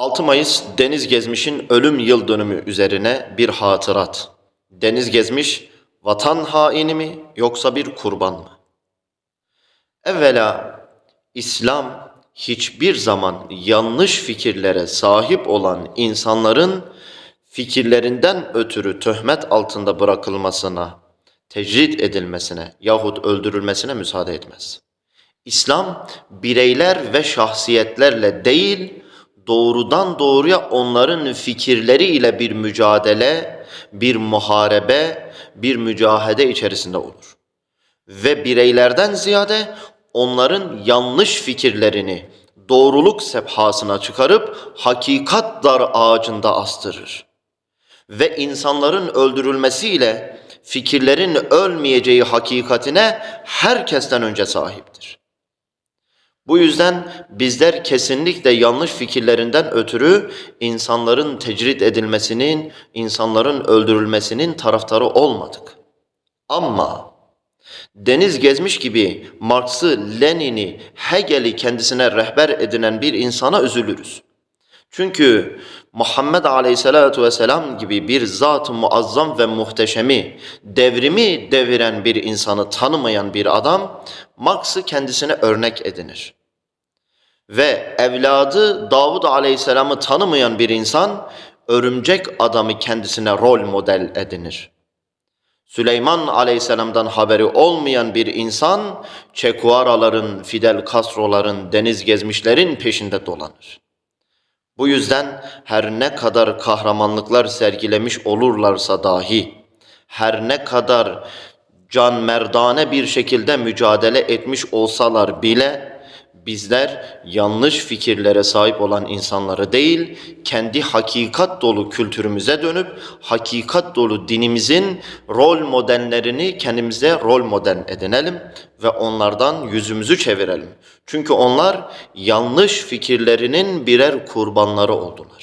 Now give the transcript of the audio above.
6 Mayıs Deniz Gezmiş'in ölüm yıl dönümü üzerine bir hatırat. Deniz Gezmiş vatan haini mi yoksa bir kurban mı? Evvela İslam hiçbir zaman yanlış fikirlere sahip olan insanların fikirlerinden ötürü töhmet altında bırakılmasına, tecrit edilmesine yahut öldürülmesine müsaade etmez. İslam bireyler ve şahsiyetlerle değil, doğrudan doğruya onların fikirleriyle bir mücadele, bir muharebe, bir mücahede içerisinde olur. Ve bireylerden ziyade onların yanlış fikirlerini doğruluk sebhasına çıkarıp hakikat dar ağacında astırır. Ve insanların öldürülmesiyle fikirlerin ölmeyeceği hakikatine herkesten önce sahiptir. Bu yüzden bizler kesinlikle yanlış fikirlerinden ötürü insanların tecrit edilmesinin, insanların öldürülmesinin taraftarı olmadık. Ama deniz gezmiş gibi Marx'ı, Lenin'i, Hegel'i kendisine rehber edinen bir insana üzülürüz. Çünkü Muhammed Aleyhisselatü Vesselam gibi bir zat-ı muazzam ve muhteşemi, devrimi deviren bir insanı tanımayan bir adam, Marx'ı kendisine örnek edinir. Ve evladı Davud Aleyhisselam'ı tanımayan bir insan, örümcek adamı kendisine rol model edinir. Süleyman Aleyhisselam'dan haberi olmayan bir insan, Çekuaraların, Fidel Castro'ların, deniz gezmişlerin peşinde dolanır. Bu yüzden her ne kadar kahramanlıklar sergilemiş olurlarsa dahi, her ne kadar can merdane bir şekilde mücadele etmiş olsalar bile bizler yanlış fikirlere sahip olan insanları değil, kendi hakikat dolu kültürümüze dönüp hakikat dolu dinimizin rol modellerini kendimize rol model edinelim ve onlardan yüzümüzü çevirelim. Çünkü onlar yanlış fikirlerinin birer kurbanları oldular.